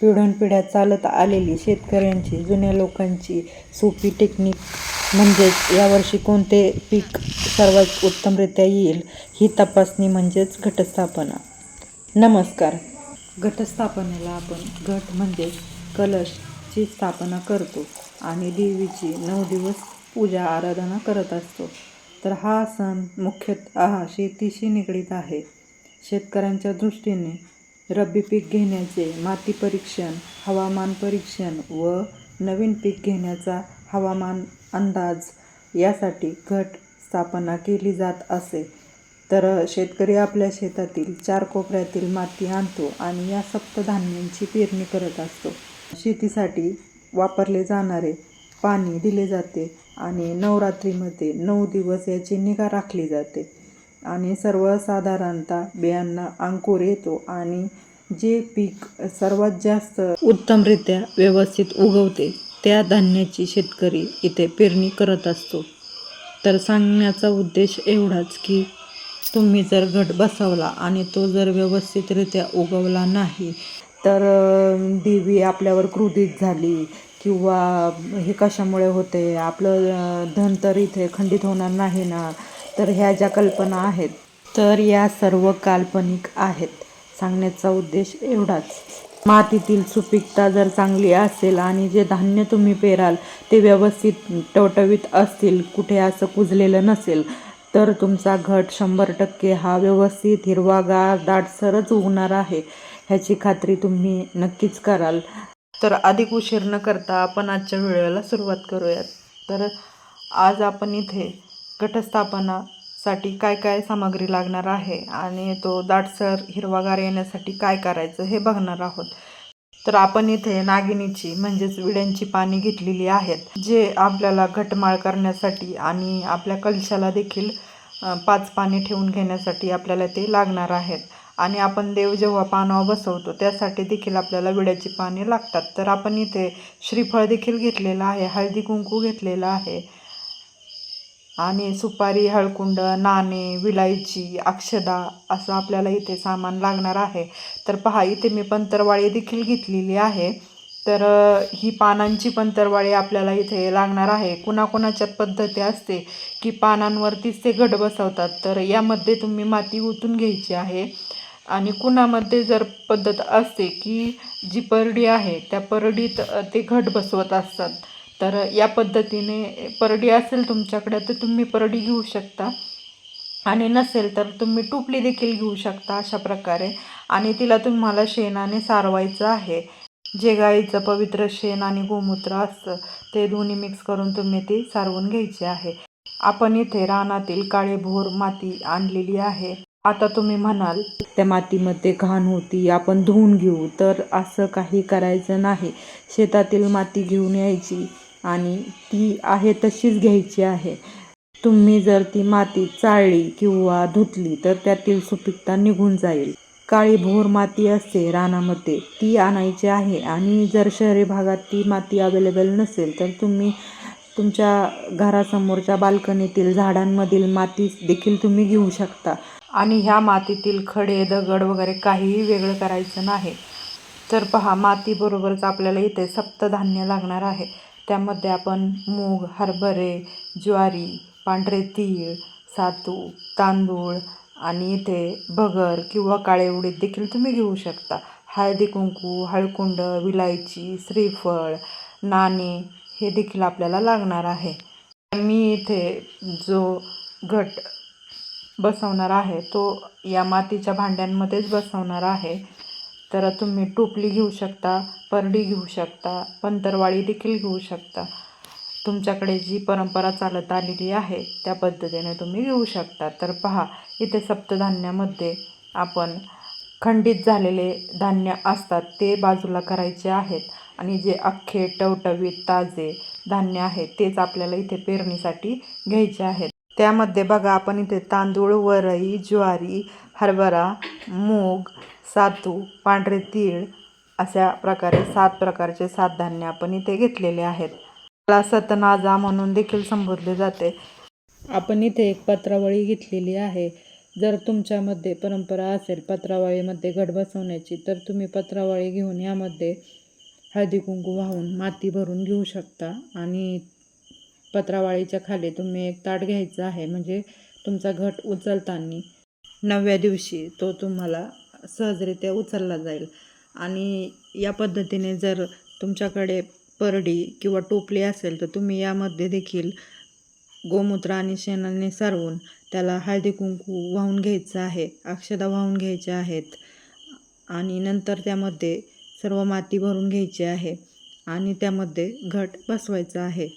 पिढ्यानपिढ्या चालत आलेली शेतकऱ्यांची जुन्या लोकांची सोपी टेक्निक म्हणजेच यावर्षी कोणते पीक सर्वात उत्तमरित्या येईल ही तपासणी म्हणजेच घटस्थापना. नमस्कार. घटस्थापनेला आपण घट म्हणजेच कलशची स्थापना करतो आणि देवीची नऊ दिवस पूजा आराधना करत असतो. तर हा सण मुख्यतः शेतीशी निगडीत आहे. शेतकऱ्यांच्या दृष्टीने रब्बी पीक घेण्याचे माती परीक्षण हवामान परीक्षण व नवीन पीक घेण्याचा हवामान अंदाज यासाठी घट स्थापना केली जात असे. तर शेतकरी आपल्या शेतातील चार कोपऱ्यातील माती आणतो आणि या सप्तधान्यांची पेरणी करत असतो. शेतीसाठी वापरले जाणारे पाणी दिले जाते आणि नवरात्रीमध्ये नऊ दिवस याची निगा राखली जाते. आणि सर्वसाधारणतः बियांना अंकुर येतो आणि जे पीक सर्वात जास्त उत्तमरित्या व्यवस्थित उगवते त्या धान्याची शेतकरी इथे पेरणी करत असतो. तर सांगण्याचा उद्देश एवढाच की तुम्ही जर घट बसवला आणि तो जर व्यवस्थितरित्या उगवला नाही तर देवी आपल्यावर क्रोधित झाली किंवा हे कशामुळे होते? आपलं धन तर इथे खंडित होणार नाही ना? तर ह्या ज्या कल्पना आहेत तर या सर्व काल्पनिक आहेत. सांगण्याचा उद्देश एवढाच. मातीतील सुपीकता जर चांगली असेल आणि जे धान्य तुम्ही पेराल ते व्यवस्थित टवटवीत असतील कुठे असं कुजलेलं नसेल तर तुमचा घट शंभर टक्के हा व्यवस्थित हिरवागार दाटसरच उगणार आहे. ह्याची खात्री तुम्ही नक्कीच कराल. तर अधिक उशीर न करता आपण आजच्या व्हिडिओला सुरुवात करूयात. तर आज आपण इथे घटस्थापनासाठी काय काय सामग्री लागणार आहे आणि तो दाटसर हिरवागार येण्यासाठी काय करायचं हे बघणार आहोत. तर आपण इथे नागिनीची म्हणजेच विड्यांची पाने घेतलेली आहेत जे आपल्याला घटमाळ करण्यासाठी आणि आपल्या कलशाला देखील पाच पाने ठेवून घेण्यासाठी आपल्याला ते लागणार आहेत. आणि आपण देव जेव्हा पानावर बसवतो त्यासाठी देखील आपल्याला विड्याची पाने लागतात. तर आपण इथे श्रीफळ देखील घेतलेलं आहे हळदी कुंकू घेतलेलं आहे आणि सुपारी हळकुंड नाणे विलायची अक्षदा असं आपल्याला इथे सामान लागणार आहे. तर पहा इथे मी पंतरवाळी देखील घेतलेली आहे. तर ही पानांची पंतरवाळी आपल्याला इथे लागणार आहे. कुणाकुणाच्यात पद्धती असते की पानांवरतीच ते घट बसवतात तर यामध्ये तुम्ही माती ओतून घ्यायची आहे. आणि कुणामध्ये जर पद्धत असते की जी परडी आहे त्या परडीत ते घट बसवत असतात. तर या पद्धतीने परडी असेल तुमच्याकडे तर तुम्ही परडी घेऊ शकता. आणि नसेल तर तुम्ही टोपली देखील घेऊ शकता अशा प्रकारे. आणि तिला तुम्हाला शेणाने सारवायचं आहे. जे गाईचं पवित्र शेण आणि गोमूत्र असतं ते दोन्ही मिक्स करून तुम्ही ती सारवून घ्यायची आहे. आपण इथे रानातील काळे भोर माती आणलेली आहे. आता तुम्ही म्हणाल त्या मातीमध्ये घाण होती आपण धुवून घेऊ. तर असं काही करायचं नाही. शेतातील माती घेऊन यायची. आणि ती आहे तशीच घ्यायची आहे. तुम्ही जर ती माती चाळली किंवा धुतली तर त्यातील सुपीकता निघून जाईल. काळी भोर माती असते रानामध्ये ती आणायची आहे. आणि जर शहरी भागात ती माती अवेलेबल नसेल तर तुम्ही तुमच्या घरासमोरच्या बाल्कनीतील झाडांमधील माती देखील तुम्ही घेऊ शकता. आणि ह्या मातीतील खडे दगड वगैरे काहीही वेगळं करायचं नाही. तर पहा मातीबरोबरच आपल्याला इथे सप्तधान्य लागणार आहे. त्यामध्ये आपण मूग हरभरे ज्वारी पांढरे तीळ सातू तांदूळ आणि इथे भगर किंवा काळे उडीद देखील तुम्ही घेऊ शकता. हळदी कुंकू हळकुंड विलायची श्रीफळ नाणे हे देखील आपल्याला लागणार आहे. मी इथे जो घट बसवणार आहे तो या मातीच्या भांड्यांमध्येच बसवणार आहे. तर तुम्ही टोपली घेऊ शकता परडी घेऊ शकता पंतरवाळी देखील घेऊ शकता. तुमच्याकडे जी परंपरा चालत आलेली आहे त्या पद्धतीने तुम्ही घेऊ शकता. तर पहा इथे सप्तधान्यामध्ये आपण खंडित झालेले धान्य असतात ते बाजूला करायचे आहेत. आणि जे अख्खे टवटवीत ताजे धान्य आहेत तेच आपल्याला इथे पेरणीसाठी घ्यायचे आहेत. त्यामध्ये बघा आपण इथे तांदूळ वरई ज्वारी हरभरा मूग सातू पांढरे तीळ अशा प्रकारे सात प्रकारचे सात धान्य आपण इथे घेतलेले आहेत. त्याला सतनाजा म्हणून देखील संबोधले जाते. आपण इथे एक पत्रावळी घेतलेली आहे. जर तुमच्यामध्ये परंपरा असेल पत्रावळीमध्ये घट बसवण्याची तर तुम्ही पत्रावळी घेऊन यामध्ये हळदी कुंकू वाहून माती भरून घेऊ शकता आणि पत्रावळीच्या खाली तुम्ही एक ताट घ्यायचं आहे. म्हणजे तुमचा घट उचलताना नवव्या दिवशी तो तुम्हाला सहजरित्या उचलला जाईल. आणि या पद्धतीने जर तुमच्याकडे परडी किंवा टोपली असेल तर तुम्ही यामध्ये देखील गोमूत्र आणि शेणाने सारवून त्याला हळदी कुंकू वाहून घ्यायचं आहे अक्षदा वाहून घ्यायच्या आहेत. आणि नंतर त्यामध्ये सर्व माती भरून घ्यायची आहे आणि त्यामध्ये घट बसवायचा आहे.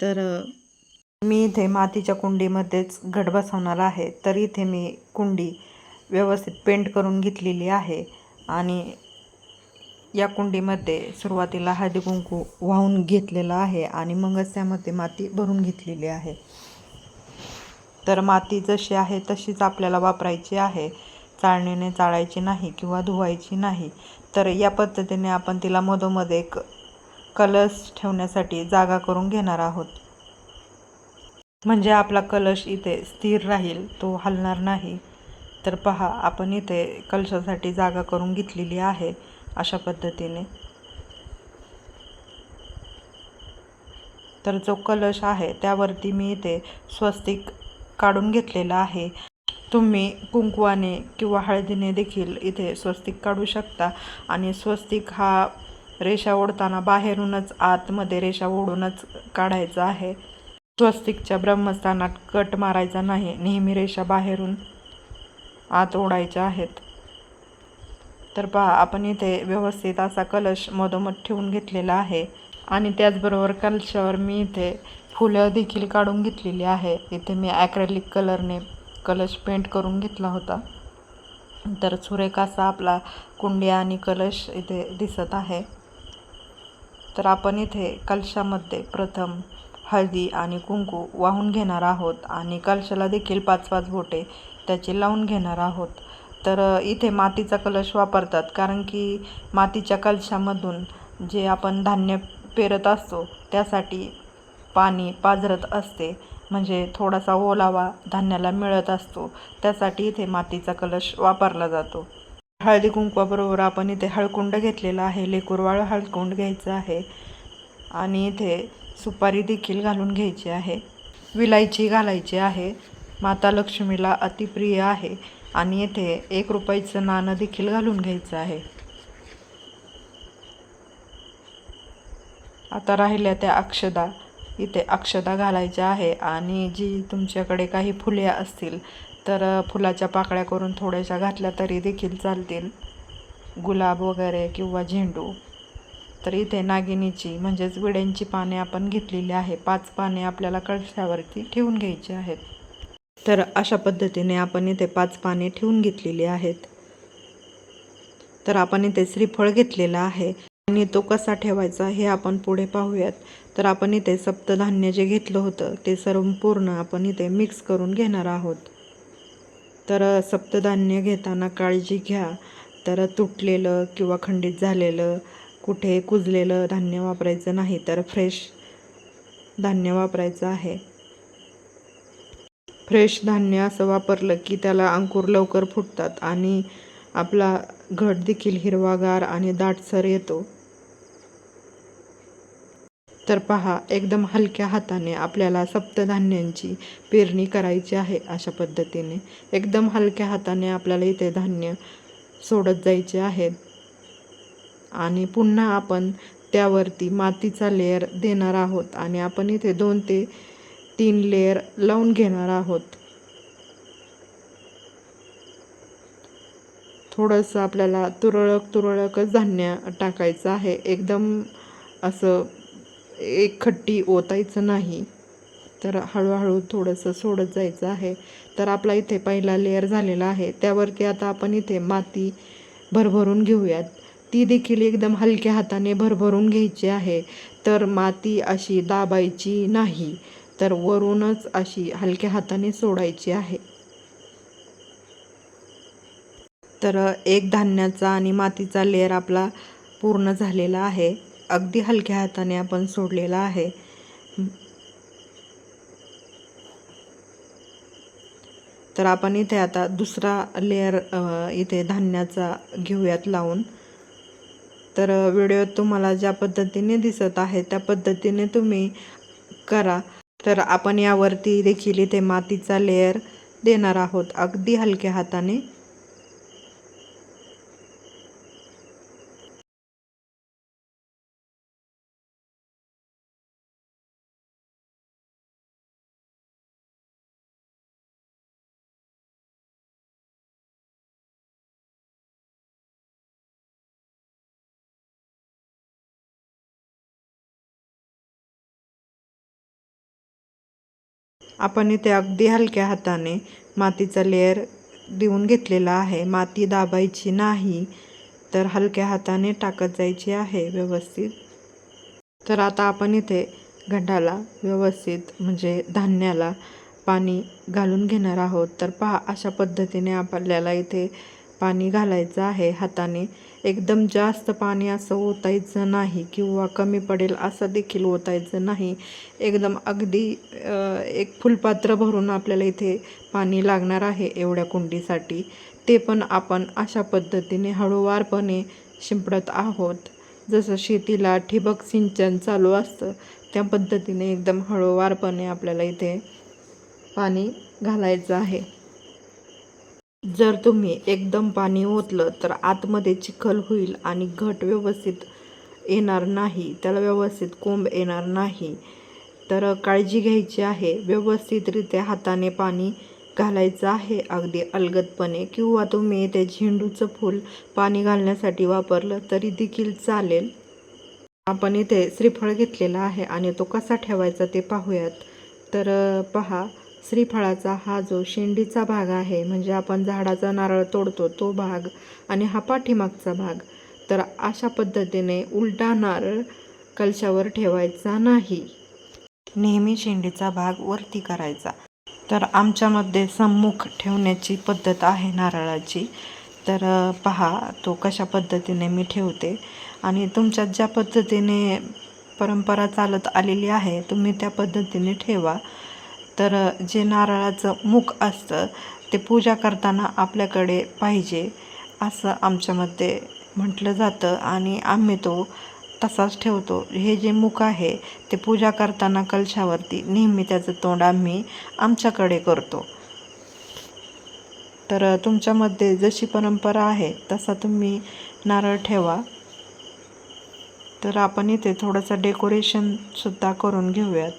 तर मी इथे मातीच्या कुंडीमध्येच घट बसवणार आहे. तर इथे मी कुंडी व्यवस्थित पेंट करून घेतलेली आहे. आणि या कुंडीमध्ये सुरुवातीला हळदी कुंकू वाहून घेतलेलं आहे आणि मगच त्यामध्ये माती भरून घेतलेली आहे. तर माती जशी आहे तशीच आपल्याला वापरायची आहे. चाळणीने चाळायची नाही किंवा धुवायची नाही. तर या पद्धतीने आपण तिला मधोमध एक कलश ठेवण्यासाठी जागा करून घेणार आहोत. म्हणजे आपला कलश इथे स्थिर राहील तो हलणार नाही. तर पहा आपण इथे कलशासाठी जागा करून घेतलेली आहे अशा पद्धतीने. तर जो कलश आहे त्यावरती मी इथे स्वस्तिक काढून घेतलेला आहे. तुम्ही कुंकवाने किंवा हळदीने देखील इथे स्वस्तिक काढू शकता. आणि स्वस्तिक हा रेषा ओढताना बाहेरूनच आतमध्ये रेषा ओढूनच काढायचा आहे. स्वस्तिकच्या ब्रह्मस्थानात कट मारायचा नाही नेहमी रेषा बाहेरून आत ओढायच्या आहेत. तर पहा आपण इथे व्यवस्थित असा कलश मधोमध ठेवून घेतलेला आहे. आणि त्याचबरोबर कलशावर मी इथे फुलं देखील काढून घेतलेली आहे. इथे मी ॲक्रेलिक कलरने कलश पेंट करून घेतला होता. तर सुरेख असा आपला कुंडी आणि कलश इथे दिसत आहे. तर आपण इथे कलशामध्ये प्रथम हळदी आणि कुंकू वाहून घेणार आहोत. आणि कलशाला देखील पाच पाच बोटे त्याचे लावून घेणार आहोत. तर इथे मातीचा कलश वापरतात. कारण की मातीच्या कलशामधून जे आपण धान्य पेरत असतो त्यासाठी पाणी पाझरत असते. म्हणजे थोडासा ओलावा धान्याला मिळत असतो. त्यासाठी इथे मातीचा कलश वापरला जातो. हळदी कुंकवाबरोबर आपण इथे हळकुंड घेतलेला आहे. लेकुरवाळ हळकुंड घ्यायचं आहे. आणि इथे सुपारी देखील घालून घ्यायची आहे. विलायची घालायची आहे. माता लक्ष्मीला अतिप्रिय आहे आणि येथे एक रुपयाचं नाणं देखील घालून घ्यायचं आहे. आता राहिल्या त्या अक्षदा. इथे अक्षदा घालायच्या आहे आणि जी तुमच्याकडे काही फुले असतील तर फुलाच्या पाकळ्या करून थोड्याशा घातल्या तरी देखील चालतील. गुलाब वगैरे किंवा झेंडू. तर इथे नागिनीची म्हणजेच विड्यांची पाने आपण घेतलेली आहे. पाच पाने आपल्याला कळशावरती ठेवून घ्यायची आहेत. तर अशा पद्धतीने आपण इथे पाच पाने ठेवून घेतलेली आहेत. तर आपण इथे श्रीफळ घेतलेला आहे आणि तो कसा ठेवायचा हे आपण पुढे पाहूयात. तर आपण इथे सप्तधान्य जे घेतलं होतं ते सर्व पूर्ण आपण इथे मिक्स करून घेणार आहोत. तर सप्तधान्य घेताना काळजी घ्या. तर तुटलेलं किंवा खंडित झालेलं कुठे कुजलेलं धान्य वापरायचं नाही तर फ्रेश धान्य वापरायचं आहे. फ्रेश धान्य असं वापरलं की त्याला अंकुर लवकर फुटतात आणि आपला घट देखील हिरवागार आणि दाटसर येतो. तर पहा एकदम हलक्या हाताने आपल्याला सप्तधान्यांची पेरणी करायची आहे अशा पद्धतीने. एकदम हलक्या हाताने आपल्याला इथे धान्य सोडत जायचे आहेत आणि पुन्हा आपण त्यावरती मातीचा लेअर देणार आहोत आणि आपण इथे दोन ते तीन लेअर लावून घेणार आहोत. थोडंसं आपल्याला तुरळक तुरळकच धान्य टाकायचं आहे. एकदम असं एक खट्टी ओतायचं नाही. तर हळूहळू थोडंसं सोडत जायचं आहे. तर आपला इथे पहिला लेअर झालेला आहे. त्यावरती आता आपण इथे माती भरभरून घेऊयात. ती देखील एकदम हलक्या हाताने भरभरून घ्यायची आहे. तर माती अशी दाबायची नाही. तर वरूनच अशी हलक्या हाताने सोडायची आहे. तर एक धान्याचा आणि मातीचा लेअर आपला पूर्ण झालेला आहे. अगदी हलक्या हाताने आपण सोडलेला आहे. तर आपण इथे आता दुसरा लेअर इथे धान्याचा घेऊयात लावून. तर व्हिडिओ तुम्हाला ज्या पद्धतीने दिसत आहे त्या पद्धतीने तुम्ही करा. तर आपण यावरती देखील इथे मातीचा लेअर देणार आहोत. अगदी हलक्या हाताने. आपण इथे अगदी हलक्या हाताने मातीचा लेअर देऊन घेतलेला आहे. माती दाबायची नाही तर हलक्या हाताने टाकत जायची आहे व्यवस्थित. तर आता आपण इथे घटाला व्यवस्थित म्हणजे धान्याला पाणी घालून घेणार आहोत. तर पहा अशा पद्धतीने आपल्याला इथे पाणी घालायचं आहे हाताने. एकदम जास्त पाणी असं ओतायचं नाही किंवा कमी पडेल असं देखील ओतायचं नाही. एकदम अगदी एक फुलपात्र भरून आपल्याला इथे पाणी लागणार आहे एवढ्या कुंडीसाठी. ते पण आपण अशा पद्धतीने हळूवारपणे शिंपडत आहोत. जसं शेतीला ठिबक सिंचन चालू असतं त्या पद्धतीने एकदम हळूवारपणे आपल्याला इथे पाणी घालायचं आहे. जर तुम्ही एकदम पाणी ओतलं तर आतमध्ये चिखल होईल आणि घट व्यवस्थित येणार नाही त्याला व्यवस्थित कोंब येणार नाही. तर काळजी घ्यायची आहे. व्यवस्थितरित्या हाताने पाणी घालायचं आहे. अगदी अलगदपणे किंवा तुम्ही ते झेंडूचं फूल पाणी घालण्यासाठी वापरलं तरी देखील चालेल. आपण इथे श्रीफळ घेतलेला आहे आणि तो कसा ठेवायचा ते पाहूयात. तर पहा. श्रीफळाचा हा जो शेंडीचा भाग आहे म्हणजे आपण झाडाचा नारळ तोडतो तो भाग आणि हा पाठीमागचा भाग तर अशा पद्धतीने उलटा नारळ कलशावर ठेवायचा नाही. नेहमी शेंडीचा भाग वरती करायचा. तर आमच्यामध्ये सम्मुख ठेवण्याची पद्धत आहे नारळाची. तर पहा तो कशा पद्धतीने मी ठेवते. आणि तुमच्यात ज्या पद्धतीने परंपरा चालत आलेली आहे तुम्ही त्या पद्धतीने ठेवा. तर जे नारळाचं मुख असतं ते पूजा करताना आपल्याकडे पाहिजे असं आमच्यामध्ये म्हटलं जातं. आणि आम्ही तो तसाच ठेवतो. हे जे मुख आहे ते पूजा करताना कलशावरती नेहमी त्याचं तोंड आम्ही आमच्याकडे करतो. तर तुमच्यामध्ये जशी परंपरा आहे तसा तुम्ही नारळ ठेवा. तर आपण इथे थोडंसं डेकोरेशनसुद्धा करून घेऊयात.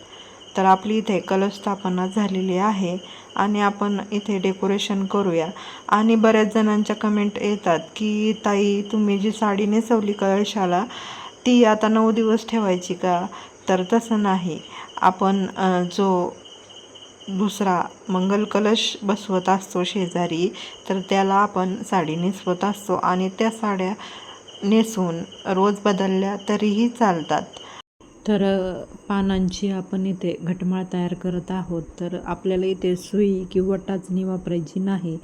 तर आपली इथे कलश स्थापना झालेली आहे आणि आपण इथे डेकोरेशन करूया. आणि बऱ्याच जणांच्या कमेंट येतात की ताई तुम्ही जी साडी नेसवली कळशाला ती आता नऊ दिवस ठेवायची का? तर तसं नाही. आपण जो दुसरा मंगल कलश बसवत असतो शेजारी तर त्याला आपण साडी नेसवत असतो. आणि त्या साड्या नेसून रोज बदलल्या तरीही चालतात. तर पानांची आपण इथे घटमाळ तयार करत आहोत. तर आपल्याला इथे सुई किंवा टाचणी वापरायची नाही.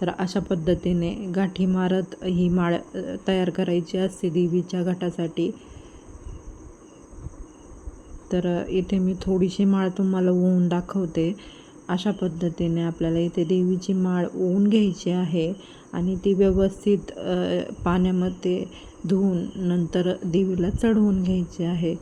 तर अशा पद्धतीने गाठी मारत ही माळ तयार करायची असते देवीच्या घटासाठी. तर इथे मी थोडीशी माळ तुम्हाला ओवून दाखवते. अशा पद्धतीने आपल्याला इथे देवीची माळ ओवून घ्यायची आहे आणि ती व्यवस्थित पाण्यामध्ये धुवून नंतर देवीला चढवून घ्यायची आहे.